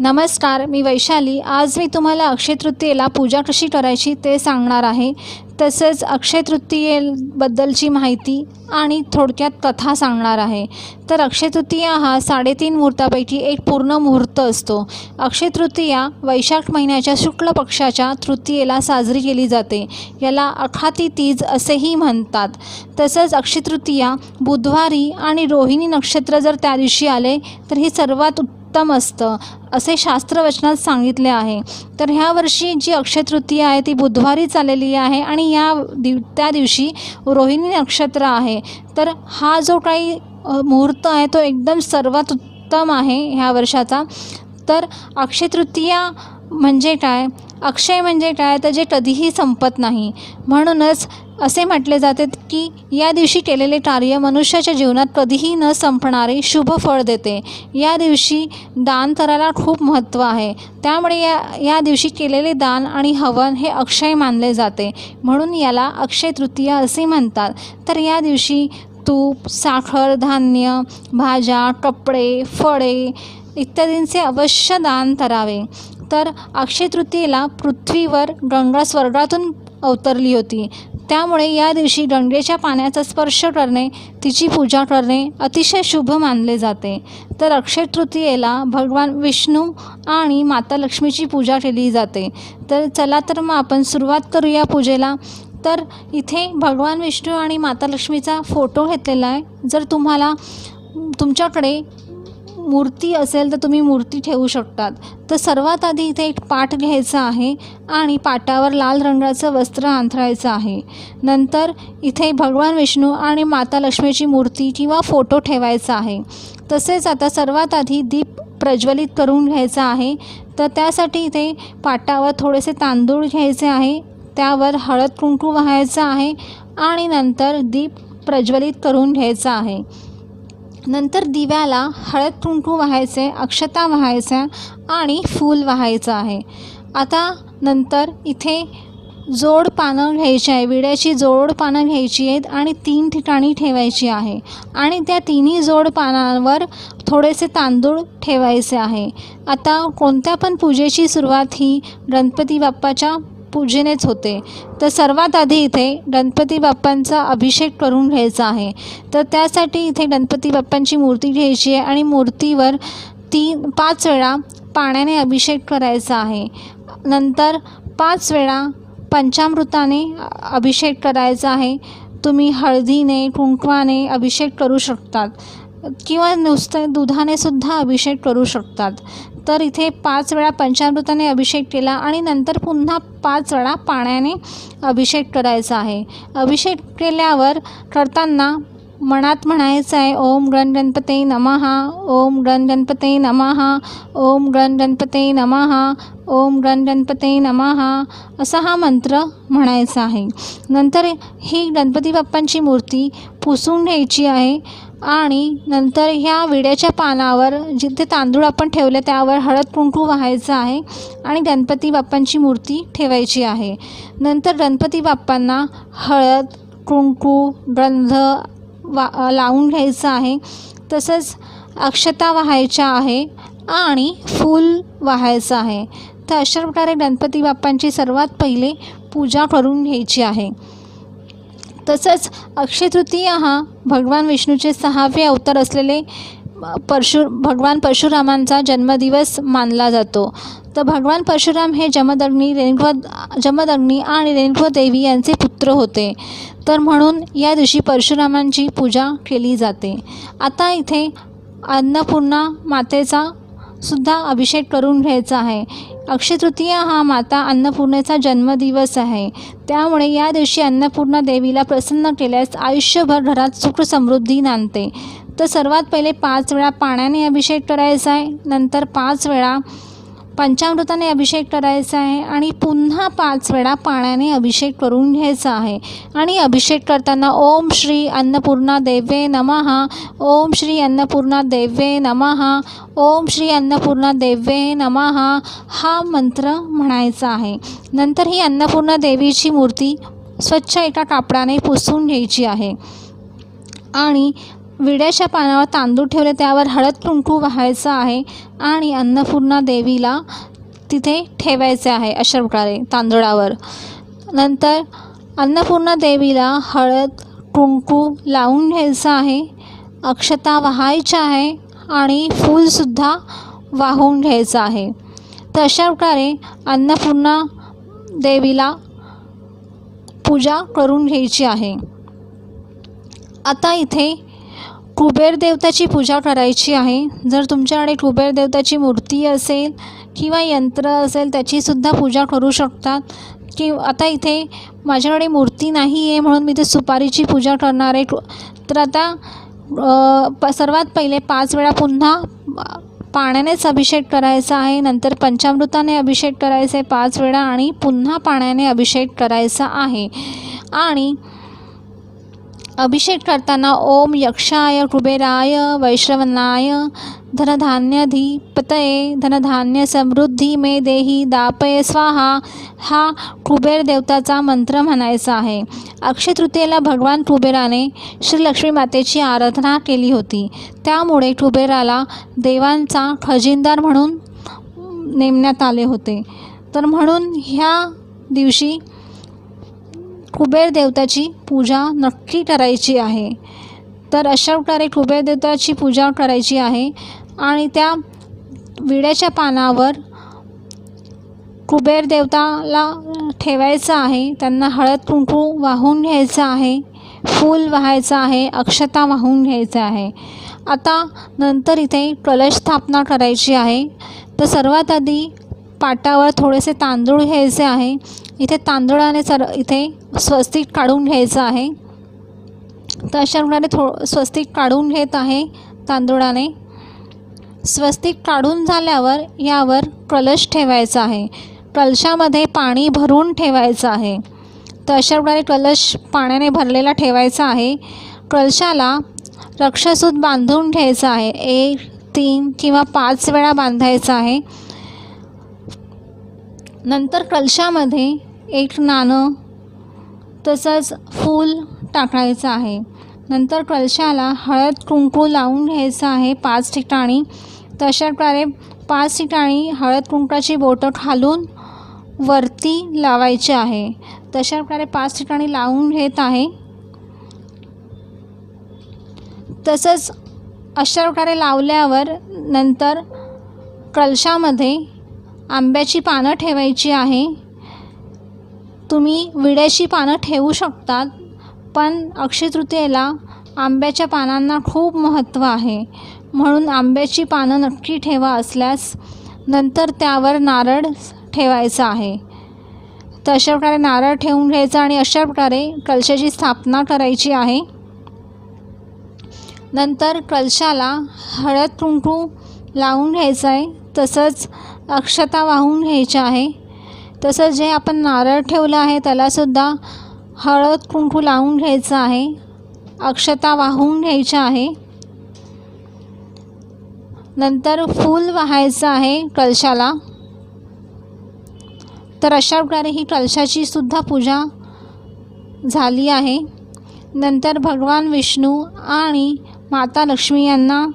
नमस्कार मी वैशाली. आज मी तुम्हाला अक्षय तृतीयेला पूजा कशी करायची ते सांगणार आहे. तसंच अक्षय तृतीयेबद्दलची माहिती आणि थोडक्यात कथा सांगणार आहे. तर अक्षय तृतीया हा साडेतीन मुहूर्तापैकी एक पूर्ण मुहूर्त असतो. अक्षय तृतीया वैशाख महिन्याच्या शुक्ल पक्षाच्या तृतीयेला साजरी केली जाते. याला अखाती तीज असेही म्हणतात. तसंच अक्षय तृतीया बुधवारी आणि रोहिणी नक्षत्र जर त्या दिवशी आले तर ही सर्वात उत्तम असतं असे शास्त्रवचनात सांगितले आहे. तर ह्या वर्षी जी अक्षय तृतीया आहे ती बुधवारी चाललेली आहे आणि या दिव त्या दिवशी रोहिणी नक्षत्र आहे. तर हा जो काही मुहूर्त आहे तो एकदम सर्वात उत्तम आहे ह्या वर्षाचा. तर अक्षय तृतीया म्हणजे काय? अक्षय म्हणजे काय? तर जे कधीही संपत नाही. म्हणूनच असे म्हटले जाते की या दिवशी केलेले कार्य मनुष्याच्या जीवनात कधीही न संपणारे शुभ फळ देते. या दिवशी दान करायला खूप महत्त्व आहे. त्यामुळे या या दिवशी केलेले दान आणि हवन हे अक्षय मानले जाते. म्हणून याला अक्षय तृतीया असे म्हणतात. तर या दिवशी तूप साखर धान्य भाज्या कपडे फळे इत्यादींचे अवश्य दान करावे. तर अक्षय तृतीयेला पृथ्वीवर गंगा स्वर्गातून अवतरली होती. त्यामुळे या दिवशी गंगेच्या पाण्याचा स्पर्श करणे तिची पूजा करणे अतिशय शुभ मानले जाते. तर अक्षय तृतीयेला भगवान विष्णू आणि माता लक्ष्मीची पूजा केली जाते. तर चला तर मग आपण सुरुवात करूया पूजेला. तर इथे भगवान विष्णू आणि माता लक्ष्मीचा फोटो घेतलेला आहे. जर तुम्हाला तुमच्याकडे मूर्ती असेल तर तुम्ही मूर्ती ठेवू शकतात. तर सर्वात आधी इथे एक पाट घ्यायचा आहे आणि पाटावर लाल रंगाचं वस्त्र अंथरायचं आहे. नंतर इथे भगवान विष्णू आणि माता लक्ष्मीची मूर्ती किंवा फोटो ठेवायचा आहे. तसेच आता सर्वात आधी दीप प्रज्वलित करून घ्यायचा आहे. तर त्यासाठी इथे पाटावर थोडेसे तांदूळ घ्यायचे आहे. त्यावर हळद कुंकू वाहायचं आहे आणि नंतर दीप प्रज्वलित करून घ्यायचा आहे. नंतर दिव्याला हळद कुंकू वाहायचे अक्षता वाहायच्या आणि फूल वाहायचं आहे. आता नंतर इथे जोड पानं घ्यायची आहे. विड्याची जोड पानं घ्यायची आहेत आणि तीन ठिकाणी ठेवायची आहे. आणि त्या तिन्ही जोड पानांवर थोडेसे तांदूळ ठेवायचे आहे. आता कोणत्या पण पूजेची सुरुवात ही गणपती बाप्पाच्या पूजेनेच होते. तर सर्वात आधी इथे गणपती बाप्पांचा अभिषेक करून घ्यायचा आहे. तर त्यासाठी इथे गणपती बाप्पांची मूर्ती घ्यायची आहे आणि मूर्तीवर तीन पाच वेळा पाण्याने अभिषेक करायचा आहे. नंतर पाच वेळा पंचामृताने अभिषेक करायचा आहे. तुम्ही हळदीने कुंकवाने अभिषेक करू शकतात. किंवा नुसतं दुधाने सुद्धा अभिषेक करू शकतात. तर इथे पाच वेळा पंचामृताने अभिषेक केला आणि नंतर पुन्हा पाच वेळा पाण्याने अभिषेक करायचा आहे. अभिषेक केल्यावर करताना मनात म्हणायचं आहे ओम गण गणपते नमहा ओम गण गणपते नमहा ओम गण गणपते नमहा ओम गण गणपते नमहा असा हा मंत्र म्हणायचा आहे. नंतर ही गणपती बाप्पांची मूर्ती पुसून घ्यायची आहे. आणि नंतर ह्या विड्याच्या पानावर जिथे तांदूळ आपण ठेवले त्यावर हळद कुंकू वाहायचं आहे आणि गणपती बाप्पांची मूर्ती ठेवायची आहे. नंतर गणपती बाप्पांना हळद कुंकू गंध वा लावून घ्यायचं आहे. तसंच अक्षता वाहायच्या आहे आणि फूल वाहायचं आहे. तर अशा प्रकारे गणपती बाप्पांची सर्वात पहिले पूजा करून घ्यायची आहे. तसंच अक्षय तृतीया हा भगवान विष्णूचे सहावे अवतार असलेले परशु भगवान परशुरामांचा जन्मदिवस मानला जातो. तर भगवान परशुराम हे जमदग्नी रेणुका जमदग्नी आणि रेणुका देवी यांचे पुत्र होते. तर म्हणून या दिवशी परशुरामांची पूजा केली जाते. आता इथे अन्नपूर्णा मातेचा सुद्धा अभिषेक करून घ्यायचा आहे. अक्षय तृतीया हा माता अन्नपूर्णेचा जन्मदिवस आहे. त्यामुळे या दिवशी अन्नपूर्णा देवीला प्रसन्न केल्यास आयुष्यभर घरात सुख समृद्धी नांदते. तर सर्वात पहिले पाच वेळा पाण्याने अभिषेक करायचा आहे. नंतर पाच वेळा पंचामृताने अभिषेक करायचा आहे आणि पुन्हा पाच वेळा पाण्याने अभिषेक करून घ्यायचा आहे. आणि अभिषेक करताना ओम श्री अन्नपूर्णा देवे नमहा ओम श्री अन्नपूर्णा देवे नमहा ओम श्री अन्नपूर्णा देवे नमहा हा मंत्र म्हणायचा आहे. नंतर ही अन्नपूर्णा देवीची मूर्ती स्वच्छ एका कापडाने पुसून घ्यायची आहे. आणि विड्याच्या पानावर तांदूळ ठेवले त्यावर हळद कुंकू वाहायचं आहे आणि अन्नपूर्णा देवीला तिथे ठेवायचे आहे अशा प्रकारे तांदळावर. नंतर अन्नपूर्णा देवीला हळद कुंकू लावून घ्यायचं आहे अक्षता वाहायच्या आहे आणि फूलसुद्धा वाहून घ्यायचं आहे. तर अशा प्रकारे अन्नपूर्णा देवीला पूजा करून घ्यायची आहे. आता इथे कुबेर देवताची पूजा करायची आहे. जर तुमच्याकडे कुबेर देवताची मूर्ती असेल किंवा यंत्र असेल त्याचीसुद्धा पूजा करू शकतात. की आता इथे माझ्याकडे मूर्ती नाही आहे म्हणून मी ते सुपारीची पूजा करणार आहे. तर आता प सर्वात पहिले पाच वेळा पुन्हा पाण्यानेच अभिषेक करायचा आहे. नंतर पंचामृताने अभिषेक करायचा आहे पाच वेळा आणि पुन्हा पाण्याने अभिषेक करायचा आहे. आणि अभिषेक करताना ओम यक्षाय कुबेराय वैश्रवनाय धनधान्यधिपतये धनधान्य समृद्धी मे देही दापय स्वाहा हा कुबेर देवताचा मंत्र म्हणायचा आहे. अक्षय तृतीयेला भगवान कुबेराने श्री लक्ष्मी मातेची आराधना केली होती. त्यामुळे कुबेराला देवांचा खजिनदार म्हणून नेमण्यात आले होते. तर म्हणून ह्या दिवशी कुबेर देवताची पूजा नक्की करायची आहे. तर अशा प्रकारे कुबेर देवताची पूजा करायची आहे आणि त्या विड्याच्या पानावर कुबेर देवताला ठेवायचं आहे. त्यांना हळद कुंकू वाहून घ्यायचं आहे फूल वाहायचं आहे अक्षता वाहून घ्यायचं आहे. आता नंतर इथे कलश स्थापना करायची आहे. तर सर्वात आधी पाटावर थोडेसे तांदूळ घ्यायचे आहे. इथे तांदूळाने सर इथे स्वस्तिक काढून घ्यायचं आहे. तर अशा प्रकारे थो स्वस्तिक काढून घेत आहे तांदूळाने. स्वस्तिक काढून झाल्यावर यावर कलश ठेवायचा आहे. कलशामध्ये पाणी भरून ठेवायचं आहे. तर अशा प्रकारे कलश पाण्याने भरलेला ठेवायचा आहे. कलशाला रक्षसूत बांधून घ्यायचं आहे. एक तीन किंवा पाच वेळा बांधायचं आहे. नंतर कलशामध्ये एक नाणं तसंच फूल टाकायचं आहे. नंतर कलशाला हळद कुंकू लावून घ्यायचं आहे पाच ठिकाणी. तशा प्रकारे पाच ठिकाणी हळद कुंकाची बोटं खालून वरती लावायची आहे. तशा प्रकारे पाच ठिकाणी लावून घेत आहे. तसंच अशा प्रकारे लावल्यावर नंतर कलशामध्ये आंब्याची पानं ठेवायची आहे. तुम्ही विड्याची पानं ठेवू शकतात पण अक्षय तृतीयेला आंब्याच्या पानांना खूप महत्त्व आहे. म्हणून आंब्याची पानं नक्की ठेवा असल्यास नंतर त्यावर नारळ ठेवायचा आहे. तर अशा प्रकारे नारळ ठेवून घ्यायचा आणि अशा प्रकारे कलशाची स्थापना करायची आहे. नंतर कलशाला हळद कुंकू लावून घ्यायचं आहे. तसंच अक्षता वाहून घ्यायच्या आहे. तसंच जे आपण नारळ ठेवलं आहे त्यालासुद्धा हळद कुंकू लावून घ्यायचं आहे. अक्षता वाहून घ्यायच्या आहे. नंतर फूल वाहायचं आहे कलशाला. तर अशा प्रकारे ही कलशाची सुद्धा पूजा झाली आहे. नंतर भगवान विष्णू आणि माता लक्ष्मी यांना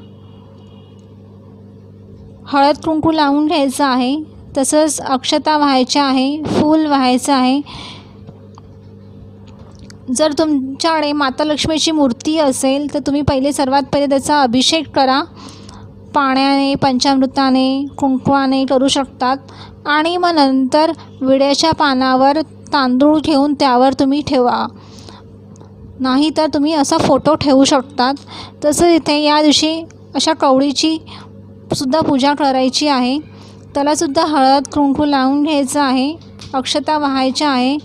हळद कुंकू लावून घ्यायचं आहे तसंच अक्षता व्हायच्या आहे फूल व्हायचं आहे. जर तुमच्याकडे माता लक्ष्मीची मूर्ती असेल तर तुम्ही पहिले सर्वात पहिले त्याचा अभिषेक करा. पाण्याने पंचामृताने कुंकवाने करू शकतात. आणि मग नंतर विड्याच्या पानावर तांदूळ घेऊन त्यावर तुम्ही ठेवा. नाही तर तुम्ही असा फोटो ठेवू शकतात. तसं इथे या दिवशी अशा कवळीची सुद्धा पूजा करायची आहे. त्यालासुद्धा हळद कुंकू लावून घ्यायचं आहे. अक्षता वाहायच्या आहे.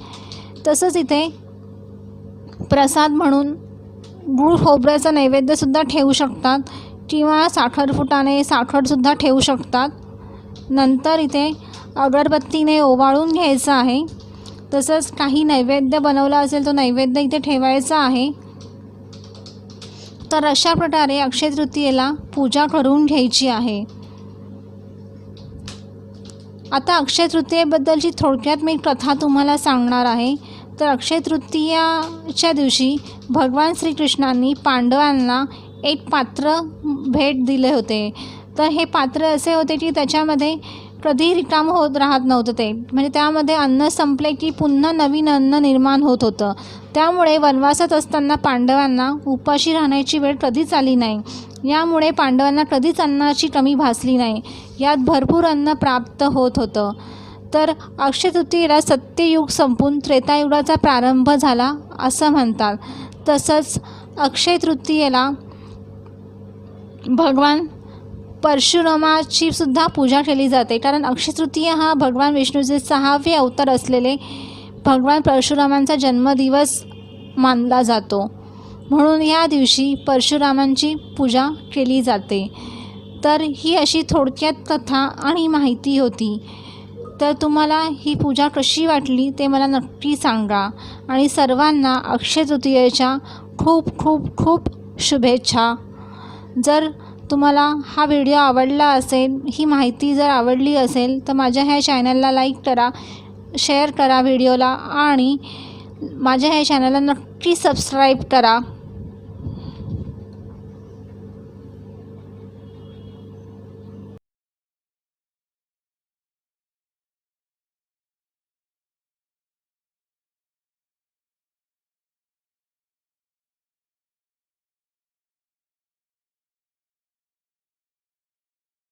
तसंच इथे प्रसाद म्हणून गूळ खोबऱ्याचा नैवेद्यसुद्धा ठेवू शकतात किंवा साखरफुटाने साखरसुद्धा ठेवू शकतात. नंतर इथे अगरबत्तीने ओवाळून घ्यायचं आहे. तसंच काही नैवेद्य बनवला असेल तो नैवेद्य इथे ठेवायचा आहे. तर अशा प्रकारे अक्षय तृतीयेला पूजा करून घ्यायची आहे. आता अक्षय तृतीयेबद्दलची थोडक्यात मी कथा तुम्हाला सांगणार आहे. तर अक्षय तृतीयाच्या दिवशी भगवान श्रीकृष्णांनी पांडवांना एक पात्र भेट दिले होते. तर हे पात्र असे होते की त्याच्यामध्ये कधी रिकाम होत राहत नव्हतं ते. म्हणजे त्यामध्ये अन्न संपले की पुन्हा नवीन अन्न निर्माण होत होतं. त्यामुळे वनवासात असताना पांडवांना उपाशी राहण्याची वेळ कधीच आली नाही. यामुळे पांडवांना कधीच अन्नाची कमी भासली नाही. यात भरपूर अन्न प्राप्त होत होतं. तर अक्षय तृतीयेला सत्ययुग संपून त्रेतायुगाचा प्रारंभ झाला असं म्हणतात. तसंच अक्षय तृतीयेला भगवान परशुरामाची सुद्धा पूजा केली जाते. कारण अक्षय तृतीया हा भगवान विष्णूचे सहावे अवतार असलेले भगवान परशुरामांचा जन्मदिवस मानला जातो. म्हणून या दिवशी परशुरामांची पूजा केली जाते. तर ही अशी थोडक्यात कथा आणि माहिती होती. तर तुम्हाला ही पूजा कशी वाटली ते मला नक्की सांगा. आणि सर्वांना अक्षय तृतीयेच्या खूप खूप खूप शुभेच्छा. जर तुम्हाला हा व्हिडिओ आवडला असेल ही माहिती जर आवडली असेल तर माझ्या ह्या चॅनलला लाईक करा शेअर करा व्हिडिओला आणि माझ्या ह्या चॅनलला नक्की सबस्क्राईब करा.